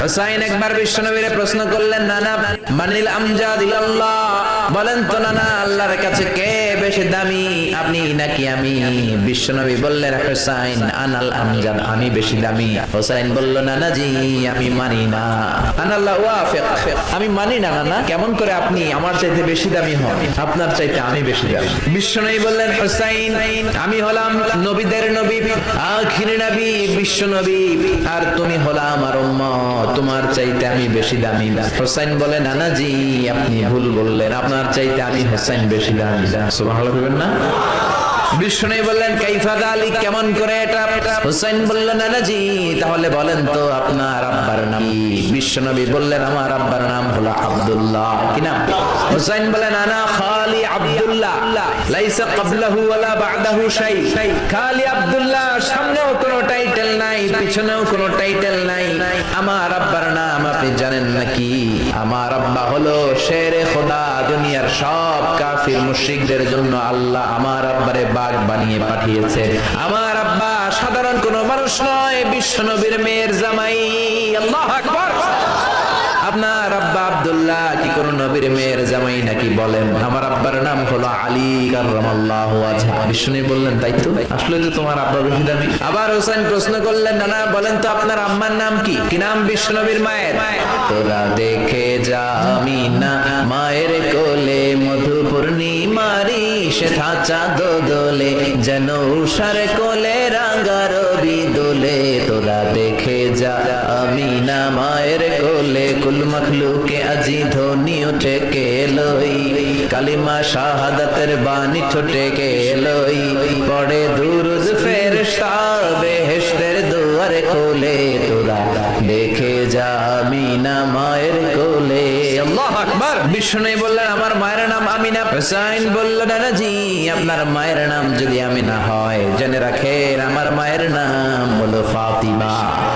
হুসাইন একবার বিশ্বনবীরে প্রশ্ন করলেন নানা মানিল আমজাদ বলেন তো নানা আল্লাহর কাছে কে? বেশি দামি। আপনি নাকি আমি বিশ্বনবী বললেন হুসাইন আনাল আমজাদ আমি বেশি দামি। হুসাইন বলল নানা জি, আমি মানি না। আনাল্লাহ ওয়াফিক আমি মানি না নানা কেমন করে আপনি আমার চাইতে বেশি দামি হন? আপনার চাইতে আমি বেশি দামি। বিশ্বনবী বললেন, হুসাইন, আমি হলাম নবীদের নবী, আখির নবী বিশ্ব নবী আর তুমি হলা আমার তোমার চাইতে আমি বেশি দামি। হুসাইন বলে জি, আপনি ভুল বললেন। আপনার চাইতে আমি হোসাইন বেশি দামি। সুবহানাল্লাহ বলবেন না? বিষ্ণু বললেন কাইফাদা আলী কেমন করে এটা? হুসাইন বললেন, নানাজি, তাহলে বলেন তো আপনার আব্বার নাম বিশ্বনবী বললেন, আমার আব্বার নাম হলো আব্দুল্লাহ। কিনা হুসাইন বলেন আনা খালি আমার আব্বার নাম আপনি জানেন নাকি? আমার আব্বা হলো শেরে খোদা, দুনিয়ার সব কাফির মুশরিকদের জন্য আল্লাহ আমার আব্বারে বাঘ বানিয়ে পাঠিয়েছে। আমার আব্বা সাধারণ কোন মানুষ নয় বিশ্ব নবীর মেয়ের জামাই। আল্লাহ আকবার। আপনার আব্বা আব্দুল্লাহ কি কোন নবীর মেয়ের জামাই নাকি বলেন? আমার আব্বার নাম হলো আলী ওয়াজহা। বিষ্ণু বললেন, তাই তো? আসলে তো তোমার আব্বা বেশি দামি। আবার হোসেন প্রশ্ন করলেন, নানা, বলেন তো আপনার আম্মার নাম কি? কি নাম? বিশ্ব নবীর মায়ের। তোরা দেখে যা আমি না মায়ের কোলে মধু পূর্ণিমারি সে থাচা দোদলে, যেন উষার কোলে রাঙ্গা রবি দোলে। তোরা দেখে যা আমি না মায়ের কোলে কুল আজি ধ্বনি উঠে কে লই? কালিমা শাহাদাতের বাণী ছোটে কে লই? পড়ে দুরুদ ফেরেশতা, বেহেশতের দুয়ারে খোলে তোরা দেখে যা আমি না মায়ের কোলে। বিষ্ণু বললেন, আমার মায়ের নাম আমিনা। হুসাইন বলল, নানাজি, আপনার মায়ের নাম যদি আমিনা হয়, জেনে রাখেন, আমার মায়ের নাম হলো ফাতিমা।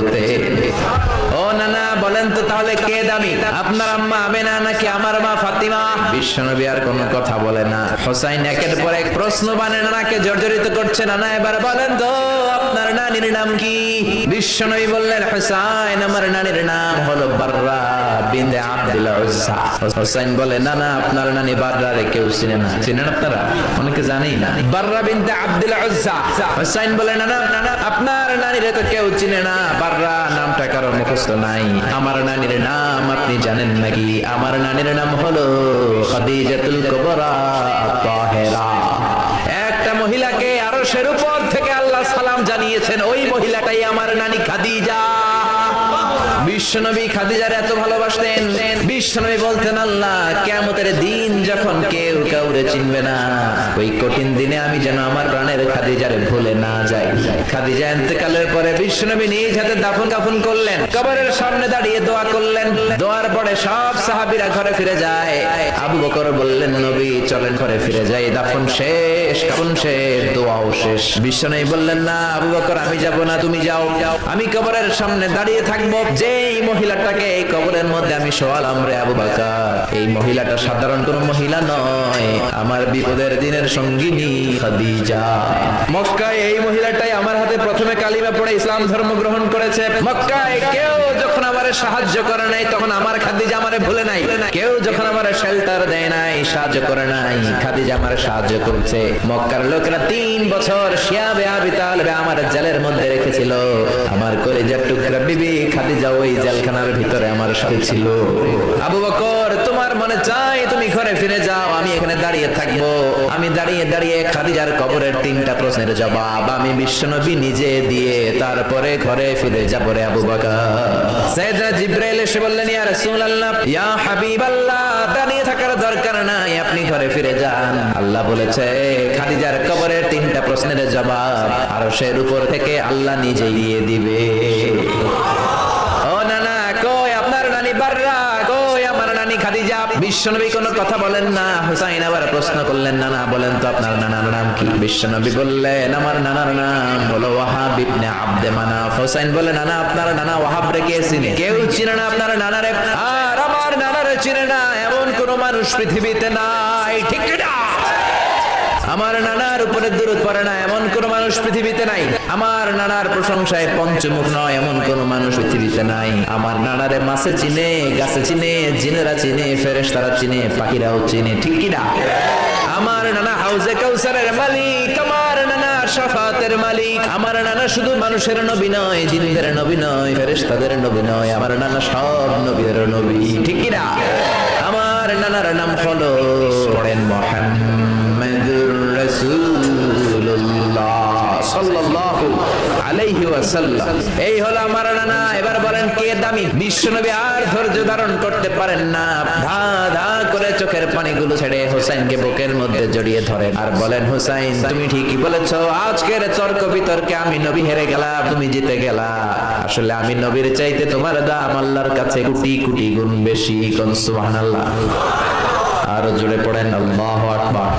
করতে ও নানা, বলেন তো তাহলে কে দামি? আপনার আম্মা আমেনা নাকি আমার মা ফাতিমা? বিশ্বনবী আর কোনো কথা বলে না। হোসাইন একের পর এক প্রশ্ন বানে নানাকে জর্জরিত করছে। নানা এবার বলেন তো, আপনার নানির নাম কি? বিশ্বনবী বললেন, হোসাইন, আমার নানির নাম হলো বাররা। বিনতে আব্দুল বলে, না না, আপনার কেউ চিনে না। অনেকে জানেই না। বাররা বিনতে আব্দুল বলে, না না আপনার তো কেউ চিনে না। বাররা নামটা কারও মুখস্থ নাই। আমার নানির নাম আপনি জানেন নাকি? আমার নানির নাম হলো খাদিজাতুল কুবরা তাহেরা। একটা মহিলাকে আরও সের উপর থেকে আল্লাহ সালাম জানিয়েছেন, ওই মহিলাটাই আমার নানি খাদিজা। বিশ্বনবী খাদিজার এত ভালোবাসতেন। বিশ্বনবী বলতেন আল্লাহ কেমতের দিন যখন কেউ কাউরে চিনবে না। ওই কঠিন দিনে আমি যেন আমার প্রাণের খাদিজারে ভুলে না যাই। খাদিজা এতেকালের পরে বিশ্বনবী নিজ হাতে দাফন কাফন করলেন। কবরের সামনে দাঁড়িয়ে দোয়া করলেন। দোয়ার পরে সব সাহাবীরা ঘরে ফিরে যায়। আবু বকর বললেন, নবী, চলেন ঘরে ফিরে যাই। দাফন শেষ, কাফন শেষ, দোয়াও শেষ। বিশ্বনবী বললেন, না, আবু বকর, আমি যাব না, তুমি যাও। আমি কবরের সামনে দাঁড়িয়ে থাকব। যেই মহিলাটাকে এই কবরের মধ্যে আমি শোয়ালাম রে আবু বাকার, এই মহিলাটা সাধারণ কোন মহিলা নয়। আমার বিপদের দিনের সঙ্গিনী খাদিজা। মক্কায় এই মহিলাটাই আমার হাতে প্রথমে কালিমা পড়ে ইসলাম ধর্ম গ্রহণ করেছে। মক্কায় কেউ যখন আমারে সাহায্য করে নাই, তখন আমার খাদিজা আমারে ভুলে নাই। কেউ যখন আমার শেল্টার দেয় নাই, সাহায্য করে নাই, খাদিজা আমার সাহায্য করছে। মক্কার লোকেরা তিন বছর শিয়াবে আবি তালবে আমার জেলের মধ্যে রেখেছিল। আমার কলেজার টুকরা বিবি খাদিজা ওই জেলখানার ভিতরে আমার সাথে ছিল। আবু বকর, তোমার মনে তুমি ঘরে ফিরে যাও, আমি এখানে দাঁড়িয়ে থাকব। আমি দাঁড়িয়ে দাঁড়িয়ে খাদিজার কবরের তিনটা প্রশ্নের জবাব আমি বিশ্বনবী নিজে দিয়ে তারপরে ঘরে ফিরে যাব রে আবু বকর। সাইয়েদনা জিব্রাইল এসে বললেন, ইয়া রাসূলুল্লাহ, ইয়া হাবিবাল্লাহ, দাঁড়িয়ে থাকার দরকার নাই, আপনি ঘরে ফিরে যান। আল্লাহ বলেছে, খাদিজার কবরের তিনটা প্রশ্নের জবাব আর সের উপর থেকে আল্লাহ নিজেই দিয়ে দিবে ও না না কই ভাতিজা বিশ্বনবী কোনো কথা বলেন না, হুসাইন আবার প্রশ্ন করলেন, নানা, বলেন তো আপনার নানার নাম কি? বিশ্বনবী বললেন, আমার নানার নাম হলো ওয়াহাব ইবনে আব্দে মানাফ। হুসাইন বলে নানা, আপনার নানা ওয়াহাব রে কে চিনে? কেউ চিনে না আপনার নানারে। আর আমার নানারে চিনে না, এমন কোন মানুষ পৃথিবীতে নাই। ঠিক না? আমার নানার উপরে দূরত পড়ে না, এমন কোন মানুষ পৃথিবীতে নাই। আমার নানার প্রশংসায় পঞ্চমুখ নয়, এমন কোন মানুষ পৃথিবীতে নাই। আমার নানারে মাছে চিনে, গাছে চিনে, জিনেরা চিনে, ফেরেশতারা চিনে, পাখিরাও চিনে, ঠিক কি না? আমার নানা হাউজে কাউসারের মালিক, আমার নানা শাফাতের মালিক। আমার নানা শুধু মানুষের নবী নয়, জিনদের নবী নয়, ফেরেশতাদের নবী নয়, আমার নানা সব নবীর নবী, ঠিক কি না? আমার নানার নাম হলো এই হলো আমার নানা, এবার বলেন কে দামি? বিশ্বনবী আর ধৈর্য ধারণ করতে পারেন না। ধা ধা করে চোখের পানিগুলো ছেড়ে হোসেনকে বুকের মধ্যে জড়িয়ে ধরেন। আর বলেন, হোসাইন, তুমি ঠিকই বলেছ। আজকের তর্ক বিতর্কে আমি নবী হেরে গেলাম, তুমি জিতে গেলা। আসলে আমি নবীর চাইতে তোমার দাম আল্লাহর কাছে কোটি কোটি গুণ বেশি, কোন সুবহানাল্লাহ? আরও জুড়ে পড়েন, আল্লাহু আকবার।